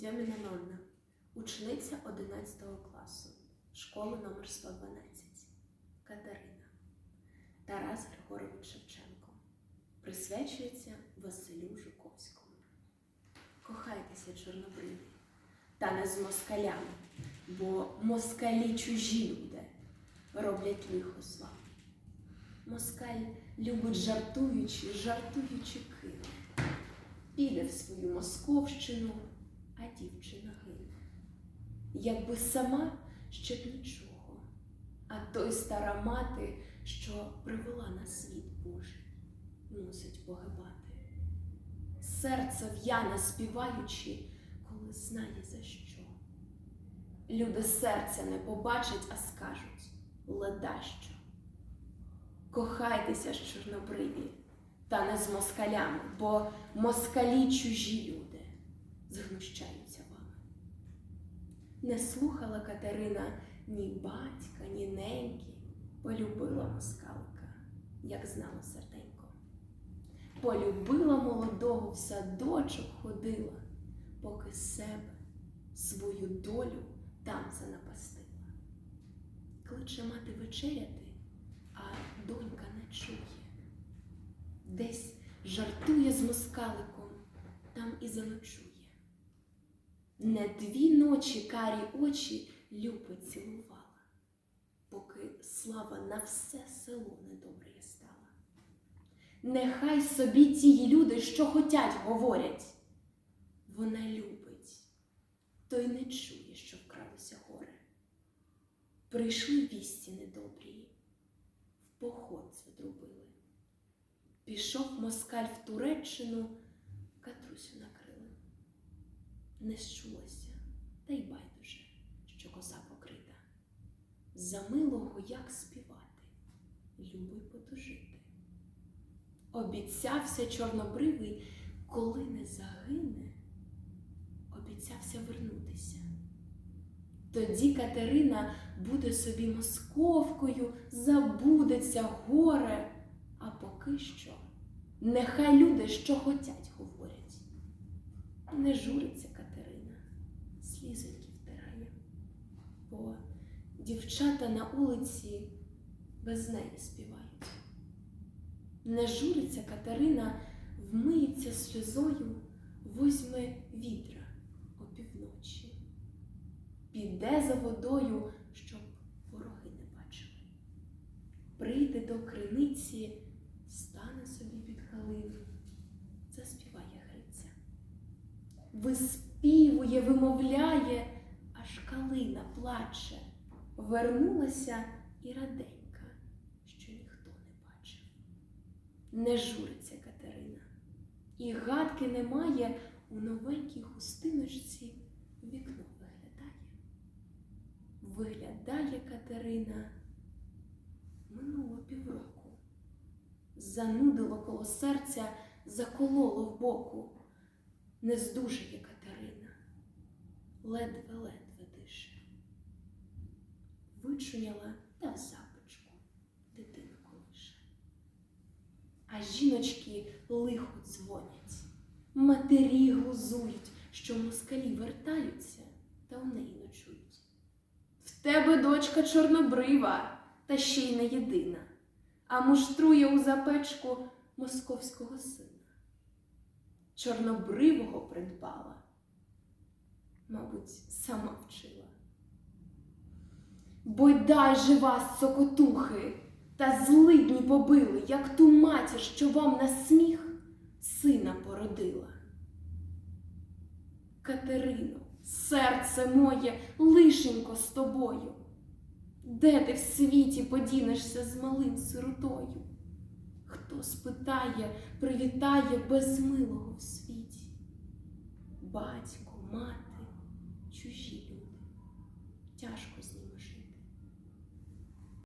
Дьоміна Нонна, учениця 11 класу, школи номер 112, Катерина, Тарас Григорович Шевченко. Присвячується Василю Жуковському. Кохайтеся, чорнобриві, та не з москалями, бо москалі чужі люди роблять лихо з. Москаль любить жартуючи, жартуючи кине. Піде в свою Московщину, а дівчина гине. Якби сама ще нічого, а той стара мати, що привела на світ Божий, мусить погибати. Серце в'яне співаючи, коли знає за що. Люди серця не побачать, а скажуть ледащо. Кохайтеся ж, чорнобриві, та не з москалями, бо москалі чужі люди згнущаються вами. Не слухала Катерина ні батька, ні неньки, полюбила москалика, як знала серденько. Полюбила молодого в садочок ходила, поки себе свою долю там занапастила. Кличе мати вечеряти, а донька не чує. Десь жартує з москаликом, там і заночує. Не дві ночі карі очі любо цілувала, поки слава на все село недобре стала. Нехай собі ті люди, що хотять, говорять. Вона любить, то й не чує, що вкралося горе. Прийшли вісті недобрі, в поход задрубили. Пішов москаль в Туреччину, Катрусю накрили. Не щулося, та й байдуже, що коса покрита. За милого як співати, любий потужити. Обіцявся чорнобривий, коли не загине, обіцявся вернутися. Тоді Катерина буде собі московкою, забудеться горе, а поки що нехай люди що хотять говорять. Не журиться Катерина, бо дівчата на вулиці без неї співають. Не журиться Катерина, вмиється сльозою, возьме відра опівночі піде за водою, щоб вороги не бачили. Прийде до криниці, стане собі під калину, заспіває Гриця. Виспівує, вимовляє, аж калина плаче. Вернулася і раденька, що ніхто не бачив. Не журиться Катерина, і гадки немає у новенькій хустиночці вікно виглядає. Виглядає Катерина минуло півроку. Занудило коло серця, закололо в боку. Не здужає Катерина, ледве-ледве дише. Вичуняла та в запечку дитина колише. А жіночки лихо дзвонять, матері глузують, що москалі вертаються та у неї ночують. В тебе дочка чорнобрива, та ще й не єдина, а муштрує у запечку московського сина. Чорнобривого придбала, мабуть, сама вчила. Бойдай жива сокотухи, та злидні побили, як ту матір, що вам на сміх сина породила. Катерино, серце моє лишенько з тобою. Де ти в світі подінешся з малим сиротою? Хто спитає, привітає без милого в світі? Батько, мати, чужі люди, тяжко з